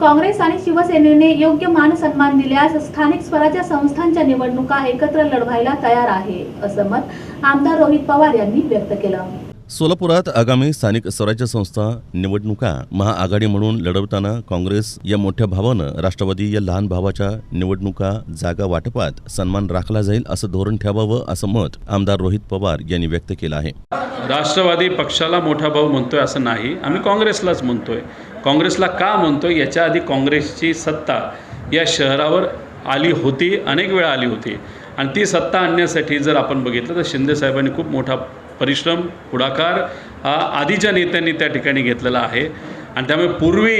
काँग्रेस आणि शिवसेनेने योग्य मान सन्मान दिल्यास स्थानिक स्वराज्य संस्थांच्या निवडणुका एकत्र लढवायला तयार आहे असं मत आमदार रोहित पवार यांनी व्यक्त केलं. सोलापुरात आगामी स्थानिक स्वराज्य संस्था निवडणुका महाआघाडी म्हणून लढवताना काँग्रेस या मोठ्या भावानं राष्ट्रवादी या लहान भावाच्या निवडणुका जागा वाटपात सन्मान राखला जाईल असं धोरण ठेवावं असं मत आमदार रोहित पवार यांनी व्यक्त केलं आहे. राष्ट्रवादी पक्षाला मोठा भाऊ म्हणतोय असं नाही. आम्ही काँग्रेसलाच म्हणतोय. काँग्रेसला का म्हणतोय? याच्या आधी काँग्रेसची सत्ता या शहरावर आली होती अनेक वेळा आली होती. आणि ती सत्ता आणण्यासाठी जर आपण बघितलं तर शिंदे साहेबांनी खूप मोठा परिश्रम पुढाकार हा आधीच्या नेत्यांनी त्या ठिकाणी घेतलेला आहे. आणि त्यामुळे पूर्वी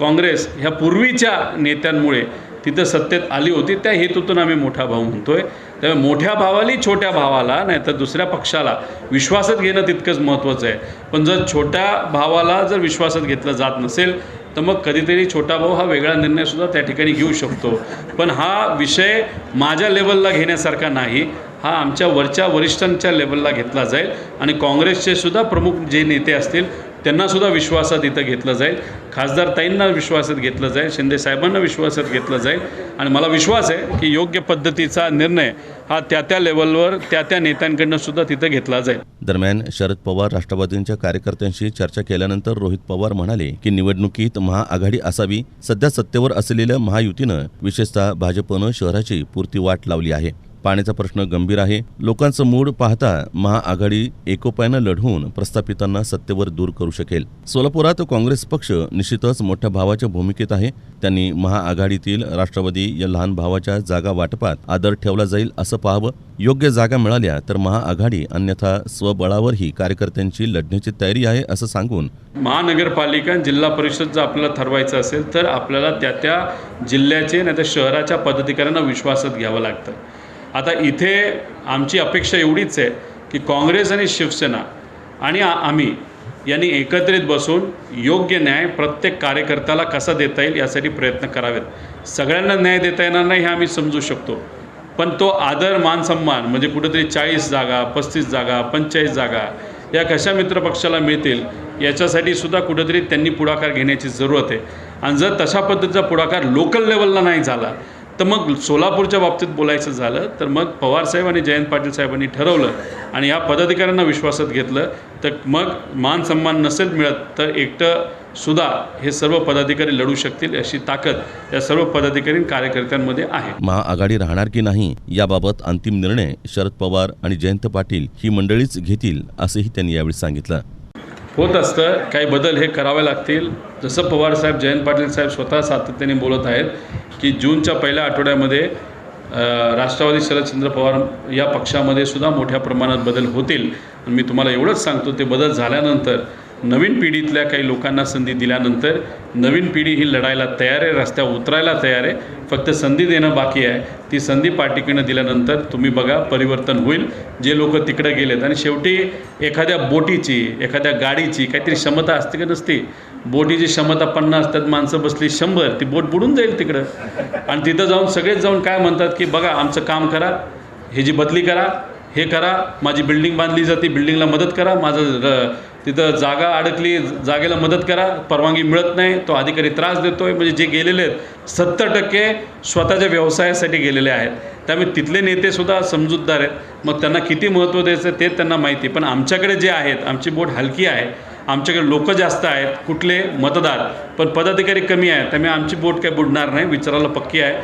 काँग्रेस ह्या पूर्वीच्या नेत्यांमुळे तिथं सत्तेत आली होती. त्या हेतूतून आम्ही मोठा भाऊ आहे त्यामुळे मोठ्या भावाली छोट्या भावाला नाही तर दुसऱ्या पक्षाला विश्वासात घेणं तितकंच महत्त्वाचं आहे. पण जर छोट्या भावाला जर विश्वासात घेतलं जात नसेल तर मग कधीतरी छोटा भाऊ हा वेगळा निर्णयसुद्धा त्या ठिकाणी घेऊ शकतो. पण हा विषय माझ्या लेवलला घेण्यासारखा नाही. हा आमच्या वरच्या वरिष्ठांच्या लेवलला घेतला जाईल आणि काँग्रेसचे सुद्धा प्रमुख जे नेते असतील त्यांनासुद्धा विश्वासात इथं घेतलं जाईल. खासदार ताईंना विश्वासात घेतलं जाईल. शिंदेसाहेबांना विश्वासात घेतलं जाईल. आणि मला विश्वास आहे की योग्य पद्धतीचा निर्णय हा त्या त्या लेवलवर त्या त्या नेत्यांकडनं सुद्धा तिथं घेतला जाईल. दरम्यान शरद पवार राष्ट्रवादींच्या कार्यकर्त्यांशी चर्चा केल्यानंतर रोहित पवार म्हणाले की निवडणुकीत महाआघाडी असावी सध्या सत्तेवर असलेल्या महायुतीनं विशेषतः भाजपनं शहराची पुरती वाट लावली आहे. पाण्याचा प्रश्न गंभीर आहे. लोकांचं मूड पाहता महाआघाडी एकोप्यानं लढवून प्रस्थापितांना सत्तेवर दूर करू शकेल. सोलापुरात काँग्रेस पक्ष निश्चितच मोठ्या भावाच्या भूमिकेत आहे. त्यांनी महाआघाडीतील राष्ट्रवादी या लहान भावाच्या जागा वाटपात आदर ठेवला जाईल असं पाहावं. योग्य जागा मिळाल्या तर महाआघाडी अन्यथा स्वबळावरही कार्यकर्त्यांची लढण्याची तयारी आहे असं सांगून महानगरपालिका जिल्हा परिषद जर आपल्याला ठरवायचं असेल तर आपल्याला त्या त्या जिल्ह्याचे नाही तर शहराच्या पदाधिकाऱ्यांना विश्वासात घ्यावं लागतं. आता इथे आमची अपेक्षा एवढीच आहे की काँग्रेस आणि शिवसेना आणि आम्ही यांनी एकत्रित बसून योग्य न्याय प्रत्येक कार्यकर्त्याला कसा देता येईल यासाठी प्रयत्न करावेत. सगळ्यांना न्याय देता येणार नाही हे आम्ही समजू शकतो. पण तो आदर मान सन्मान म्हणजे कुठेतरी चाळीस जागा पस्तीस जागा पंचेचाळीस जागा या कशा मित्रपक्षाला मिळतील याच्यासाठी सुद्धा कुठेतरी त्यांनी पुढाकार घेण्याची जरूरत आहे. आणि जर तशा पद्धतीचा पुढाकार लोकल लेवलला नाही झाला तर मग सोलापूरच्या बाबतीत बोलायचं झालं तर मग पवारसाहेब आणि जयंत पाटील साहेबांनी ठरवलं आणि या पदाधिकाऱ्यांना विश्वासात घेतलं तर मग मान सन्मान नसेल मिळत तर एकटं सुद्धा हे सर्व पदाधिकारी लढू शकतील अशी ताकद या सर्व पदाधिकारी कार्यकर्त्यांमध्ये आहे. महाआघाडी राहणार की नाही याबाबत अंतिम निर्णय शरद पवार आणि जयंत पाटील ही मंडळीच घेतील असंही त्यांनी यावेळी सांगितलं. होत असतं. काही बदल हे करावे लागतील. जसं पवारसाहेब जयंत पाटील साहेब स्वतः सातत्याने बोलत आहेत की जूनच्या पहिल्या आठवड्यामध्ये राष्ट्रवादी शरदचंद्र पवार या पक्षामध्ये सुद्धा मोठ्या प्रमाणात बदल होतील. मी तुम्हाला एवढंच सांगतो ते बदल झाल्यानंतर नवीन पिढीतल्या काही लोकांना संधी दिल्यानंतर नवीन पिढी ही लढायला तयार आहे रस्त्यावर उतरायला तयार आहे. फक्त संधी देणं बाकी आहे. ती संधी पार्टीकडनं दिल्यानंतर तुम्ही बघा परिवर्तन होईल. जे लोक तिकडे गेलेत आणि शेवटी एखाद्या बोटीची एखाद्या गाडीची काहीतरी क्षमता असते का नसते? बोटीची क्षमता पन्नास त्यात माणसं बसली शंभर ती बोट बुडून जाईल तिकडं. आणि तिथं जाऊन सगळेच जाऊन काय म्हणतात की बघा आमचं काम करा हे जी बदली करा हे करा माझी बिल्डिंग बांधली जाते बिल्डिंगला मदत करा माझं र तिथं जागा अडकली जागेला मदत करा परवानगी मिळत नाही तो अधिकारी त्रास देतो आहे म्हणजे जे गेलेले आहेत सत्तर टक्के स्वतःच्या व्यवसायासाठी गेलेले आहेत. त्यामुळे तिथले नेतेसुद्धा समजूतदार आहेत. मग त्यांना किती महत्त्व द्यायचं ते त्यांना माहिती पण आमच्याकडे जे आहेत आमची बोट हलकी आहे आमच्याकडे लोक जास्त आहेत कुठले मतदार पण पदाधिकारी कमी आहेत त्यामुळे आमची बोट काही बुडणार नाही विचारायला पक्की आहे.